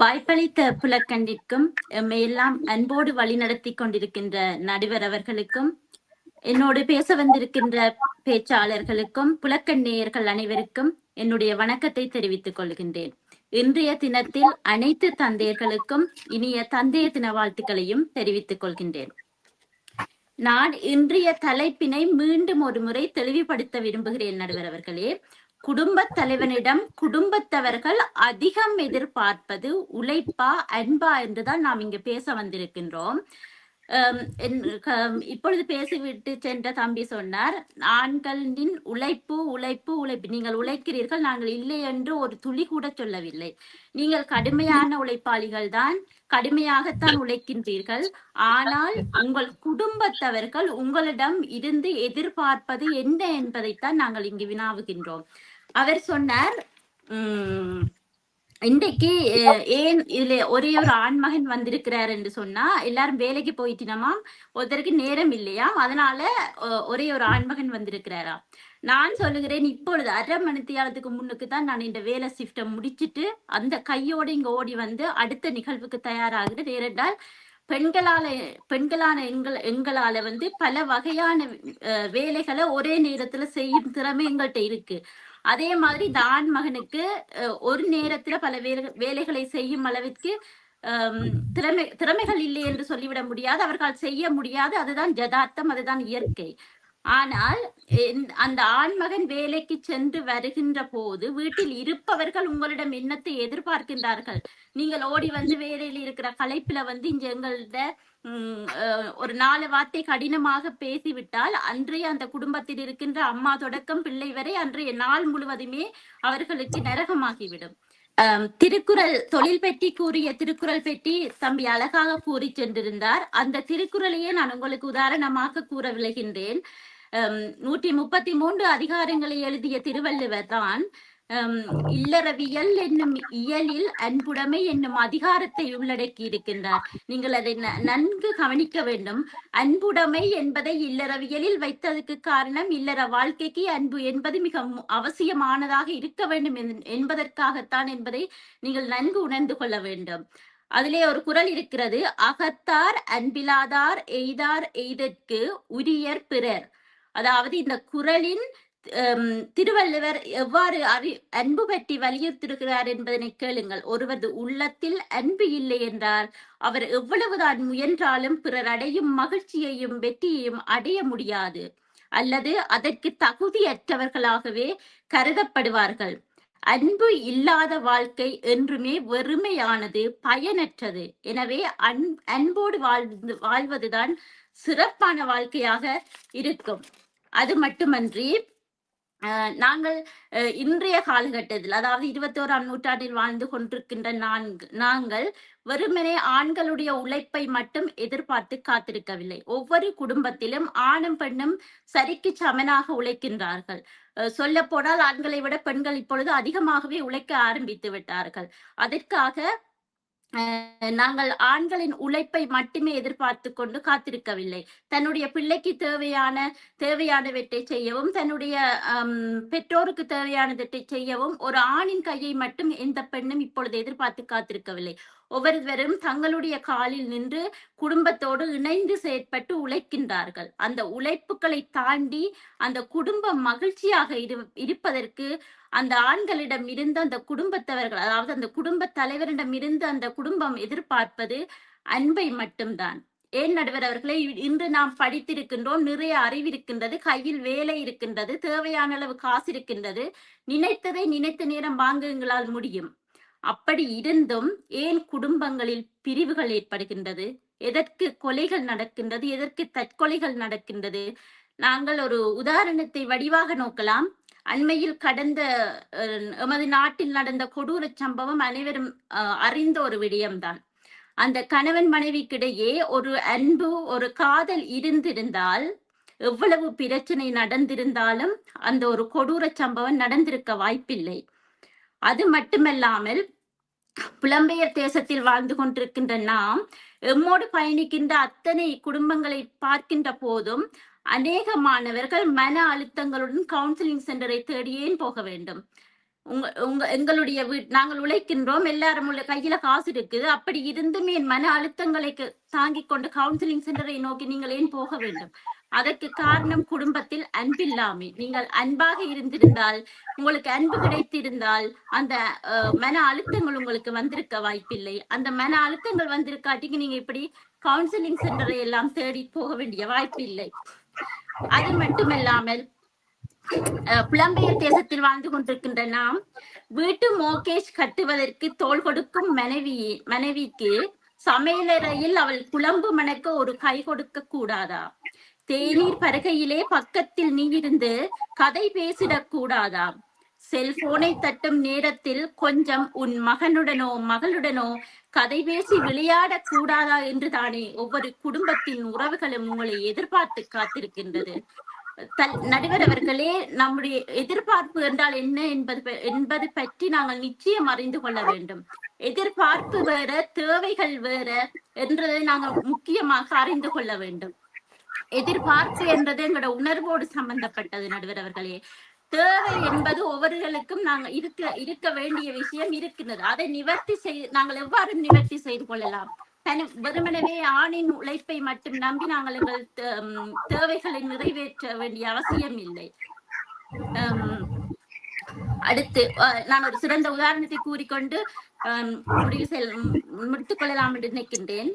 வாய்ப்பளித்த புலக்கண்டிற்கும் எம்மையெல்லாம் அன்போடு வழிநடத்தி கொண்டிருக்கின்ற நடுவர் அவர்களுக்கும் என்னோடு பேச வந்திருக்கின்ற பேச்சாளர்களுக்கும் புலக்கண்ணியர்கள் அனைவருக்கும் என்னுடைய வணக்கத்தை தெரிவித்துக் கொள்கின்றேன். இன்றைய தினத்தில் அனைத்து தந்தையர்களுக்கும் இனிய தந்தைய தின வாழ்த்துக்களையும் தெரிவித்துக் கொள்கின்றேன். நான் இன்றைய தலைப்பினை மீண்டும் ஒரு முறை தெளிவுபடுத்த விரும்புகிறேன் நடுவர் அவர்களே. குடும்பத் தலைவனிடம் குடும்பத்தவர்கள் அதிகம் எதிர்பார்ப்பது உழைப்பா அன்பா என்றுதான் நாம் இங்கு பேச வந்திருக்கின்றோம். இப்பொழுது பேசிவிட்டு சென்ற தம்பி சொன்னார் ஆண்களின் உழைப்பு உழைப்பு உழைப்பு. நீங்கள் உழைக்கிறீர்கள் நாங்கள் இல்லை என்று ஒரு துளி கூட சொல்லவில்லை. நீங்கள் கடுமையான உழைப்பாளிகள் தான் கடுமையாகத்தான் உழைக்கின்றீர்கள். ஆனால் உங்கள் குடும்பத்தவர்கள் உங்களிடம் இருந்து எதிர்பார்ப்பது என்ன என்பதைத்தான் நாங்கள் இங்கு வினாவுகின்றோம். அவர் சொன்னார் உம் இன்றைக்கு ஏன் இதுல ஒரே ஒரு ஆண்மகன் வந்திருக்கிறார் என்று சொன்னா எல்லாரும் வேலைக்கு போயிட்டினாமாம் ஒருத்தருக்கு நேரம் இல்லையாம் அதனால ஒரே ஒரு ஆண்மகன் வந்திருக்கிறாராம் நான் சொல்லுகிறேன் இப்பொழுது அரை மணித்தியாலத்துக்கு முன்னுக்கு தான் நான் இந்த வேலை ஷிஃப்டை முடிச்சிட்டு அந்த கையோடு இங்க ஓடி வந்து அடுத்த நிகழ்வுக்கு தயாராகிறது ஏனென்றால் பெண்களால பெண்களான எங்கள் எங்களால வந்து பல வகையான வேலைகளை ஒரே நேரத்துல செய்யும் திறமை எங்கள்கிட்ட இருக்கு. அதே மாதிரி இந்த ஆண் மகனுக்கு ஒரு நேரத்துல பல வேலை வேலைகளை செய்யும் அளவிற்கு திறமை திறமைகள் இல்லை என்று சொல்லிவிட முடியாது. அவர்கள் செய்ய முடியாது. அதுதான் ஜதார்த்தம் அதுதான் இயற்கை. ஆனால் அந்த ஆண்மகன் வேலைக்கு சென்று வருகின்ற போது வீட்டில் இருப்பவர்கள் உங்களிடம் என்னத்தை எதிர்பார்க்கின்றார்கள்? நீங்கள் ஓடி வந்து வேலையில் இருக்கிற கலைப்புல வந்து இங்க எங்கள்ட உம், ஒரு நாலு வார்த்தை கடினமாக பேசிவிட்டால் அன்றைய அந்த குடும்பத்தில் இருக்கின்ற அம்மா தொடக்கம் பிள்ளை வரை அன்றைய நாள் முழுவதுமே அவர்களுக்கு நரகமாகிவிடும். திருக்குறள் தொழில் பெட்டி கூறிய திருக்குறள் பெட்டி தம்பி அழகாக கூறி சென்றிருந்தார். அந்த திருக்குறளையே நான் உங்களுக்கு உதாரணமாக கூற விளைகின்றேன் நூற்றி முப்பத்தி மூன்று அதிகாரங்களை எழுதிய திருவள்ளுவர் தான் இல்லறவியல் என்னும் இயலில் அன்புடைமை என்னும் அதிகாரத்தை உள்ளடக்கி இருக்கின்றார். நீங்கள் அதை ந- நன்கு கவனிக்க வேண்டும். அன்புடைமை என்பதை இல்லறவியலில் வைத்ததுக்கு காரணம் இல்லற வாழ்க்கைக்கு அன்பு என்பது மிக மு- அவசியமானதாக இருக்க வேண்டும் என்- என்பதற்காகத்தான் என்பதை நீங்கள் நன்கு உணர்ந்து கொள்ள வேண்டும். அதிலே ஒரு குரல் இருக்கிறது அகத்தார் அன்பிலாதார் எய்தார் எய்தற்கு உரியர் பிறர். அதாவது இந்த குறளின் திருவள்ளுவர் எவ்வாறு அறி அன்பு பற்றி வலியுறுத்திருக்கிறார் என்பதனை கேளுங்கள். ஒருவரது உள்ளத்தில் அன்பு இல்லை என்றால் அவர் எவ்வளவுதான் முயன்றாலும் பிறர் அடையும் மகிழ்ச்சியையும் வெற்றியையும் அடைய முடியாது. அல்லது அதற்கு தகுதியற்றவர்களாகவே கருதப்படுவார்கள். அன்பு இல்லாத வாழ்க்கை என்றுமே வெறுமையானது பயனற்றது. எனவே அன் அன்போடு வாழ்ந்து வாழ்வதுதான் சிறப்பான வாழ்க்கையாக இருக்கும். அது மட்டுமன்றி அஹ், நாங்கள் அஹ், இன்றைய காலகட்டத்தில் அதாவது இருபத்தோராம் நூற்றாண்டில் வாழ்ந்து கொண்டிருக்கின்ற நான்கு நாங்கள் வெறுமனே ஆண்களுடைய உழைப்பை மட்டும் எதிர்பார்த்து காத்திருக்கவில்லை. ஒவ்வொரு குடும்பத்திலும் ஆணும் பெண்ணும் சரிக்கு சமனாக உழைக்கின்றார்கள். சொல்ல போனால் ஆண்களை விட பெண்கள் இப்பொழுது அதிகமாகவே உழைக்க ஆரம்பித்து விட்டார்கள். அதற்காக நாங்கள் ஆண்களின் உழைப்பை மட்டுமே எதிர்பார்த்து கொண்டு காத்திருக்கவில்லை. தன்னுடைய பிள்ளைக்கு தேவையான தேவையானவற்றை செய்யவும் தன்னுடைய ஹம், பெற்றோருக்கு தேவையானவற்றை செய்யவும் ஒரு ஆணின் கையை மட்டும் எந்த பெண்ணும் இப்பொழுது எதிர்பார்த்து காத்திருக்கவில்லை. ஒவ்வொருவரும் தங்களுடைய காலில் நின்று குடும்பத்தோடு இணைந்து செயற்பட்டு உழைக்கின்றார்கள். அந்த உழைப்புகளை தாண்டி அந்த குடும்பம் மகிழ்ச்சியாக இரு இருப்பதற்கு அந்த ஆண்களிடம் இருந்து அந்த குடும்பத்தவர்கள் அதாவது அந்த குடும்ப தலைவரிடம் இருந்து அந்த குடும்பம் எதிர்பார்ப்பது அன்பை மட்டும்தான். ஏன் நடுவர் அவர்களே இ- இன்று நாம் படித்திருக்கின்றோம் நிறைய அறிவு இருக்கின்றது கையில் வேலை இருக்கின்றது தேவையான அளவு காசு இருக்கின்றது நினைத்ததை நினைத்த நேரம் வாங்குங்களால் முடியும். அப்படி இருந்தும் ஏன் குடும்பங்களில் பிரிவுகள் ஏற்படுகின்றது? எதற்கு கொலைகள் நடக்கின்றது? எதற்கு தற்கொலைகள் நடக்கின்றது? நாங்கள் ஒரு உதாரணத்தை வடிவாக நோக்கலாம். அண்மையில் கடந்த எமது நாட்டில் நடந்த கொடூர சம்பவம் அனைவரும் அஹ், அறிந்த ஒரு விடயம்தான். அந்த கணவன் மனைவிக்கிடையே ஒரு அன்பு ஒரு காதல் இருந்திருந்தால் எவ்வளவு பிரச்சனை நடந்திருந்தாலும் அந்த ஒரு கொடூர சம்பவம் நடந்திருக்க வாய்ப்பில்லை. அது மட்டுமல்லாமல் புலம்பெயர் தேசத்தில் வாழ்ந்து கொண்டிருக்கின்ற நாம் எம்மோடு பயணிக்கின்ற அத்தனை குடும்பங்களை பார்க்கின்ற போதும் அநேக மாணவர்கள் மன அழுத்தங்களுடன் கவுன்சிலிங் சென்டரை தேடியே போக வேண்டும்? உங்க உங்க எங்களுடைய வீட் நாங்கள் உழைக்கின்றோம் எல்லாரும் உள்ள கையில காசு இருக்குது அப்படி இருந்தும் என் மன அழுத்தங்களை தாங்கிக் கொண்டு கவுன்சிலிங் சென்டரை நோக்கி நீங்கள் ஏன் போக வேண்டும்? அதற்கு காரணம் குடும்பத்தில் அன்பில்லாமை. நீங்கள் அன்பாக இருந்திருந்தால் உங்களுக்கு அன்பு கிடைத்திருந்தால் அந்த அஹ், மன அழுத்தங்கள் உங்களுக்கு வந்திருக்க வாய்ப்பில்லை. அந்த மன அழுத்தங்கள் வந்திருக்காட்டிக்கு நீங்க இப்படி கவுன்சிலிங் சென்டரை எல்லாம் தேடி போக வேண்டிய வாய்ப்பில்லை. அது மட்டுமல்லாமல் அஹ், புலம்பெயர் தேசத்தில் வாழ்ந்து கொண்டிருக்கின்ற நாம் வீட்டு மோகேஷ் கட்டுவதற்கு தோள் கொடுக்கும் மனைவி மனைவிக்கு சமையலறையில் அவள் குழம்பு மணக்க ஒரு கை கொடுக்க கூடாதா? தேநீர் பருகையிலே பக்கத்தில் நீ இருந்து கதை பேசிடக் கூடாதாம் செல்போனை தட்டும் நேரத்தில் கொஞ்சம் உன் மகனுடனோ மகளுடனோ கதை பேசி விளையாடக் கூடாதா என்று தானே ஒவ்வொரு குடும்பத்தின் உறவுகளும் உங்களை எதிர்பார்த்து காத்திருக்கின்றது. தல்- நடுவர் அவர்களே நம்முடைய எதிர்பார்ப்பு என்றால் என்ன என்பது என்பது பற்றி நாங்கள் நிச்சயம் அறிந்து கொள்ள வேண்டும். எதிர்பார்ப்பு வேற தேவைகள் வேற என்றதை நாங்கள் முக்கியமாக அறிந்து கொள்ள வேண்டும். எதிர்பார்ப்பு என்றது எங்களோட உணர்வோடு சம்பந்தப்பட்டது நடுவர் அவர்களே. தேவை என்பது ஒவ்வொருகளுக்கும் நாங்க இருக்க இருக்க வேண்டிய விஷயம் இருக்கின்றது. அதை நிவர்த்தி செய் நாங்கள் எவ்வாறு நிவர்த்தி செய்து கொள்ளலாம்? தனி வெறுமனவே ஆணின் உழைப்பை மட்டும் நம்பி நாங்கள் எங்கள் தேவைகளை நிறைவேற்ற வேண்டிய அவசியம் இல்லை. அடுத்து அஹ், நான் ஒரு சிறந்த உதாரணத்தை கூறிக்கொண்டு முடிவு செல் முடித்துக் கொள்ளலாம் என்று நினைக்கின்றேன்.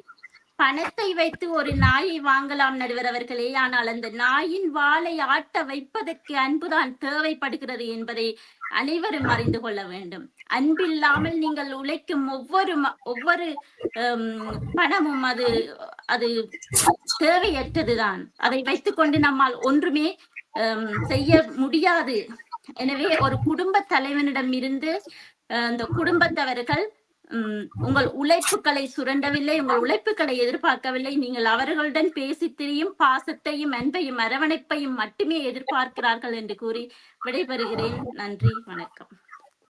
பணத்தை வைத்து ஒரு நாயை வாங்கலாம் நடுவர் அவர்களே. ஆனால் அந்த நாயின் வாளை ஆட்ட வைப்பதற்கு அன்புதான் தேவைப்படுகிறது என்பதை அனைவரும் அறிந்து கொள்ள வேண்டும். அன்பில்லாமல் நீங்கள் உழைக்கும் ஒவ்வொரு ம- ஒவ்வொரு ஹம், பணமும் அது அது தேவையற்றதுதான். அதை வைத்துக்கொண்டு நம்மால் ஒன்றுமே செய்ய முடியாது. எனவே ஒரு குடும்ப தலைவனிடம் இருந்து அஹ், அந்த குடும்பத்தவர்கள் உங்கள் உழைப்புகளை சுரண்டவில்லை உங்கள் உழைப்புகளை எதிர்பார்க்கவில்லை. நீங்கள் அவர்களுடன் பேசி திரியும் பாசத்தையும் அன்பையும் அரவணைப்பையும் மட்டுமே எதிர்பார்க்கிறார்கள் என்று கூறி விடைபெறுகிறேன். நன்றி வணக்கம்.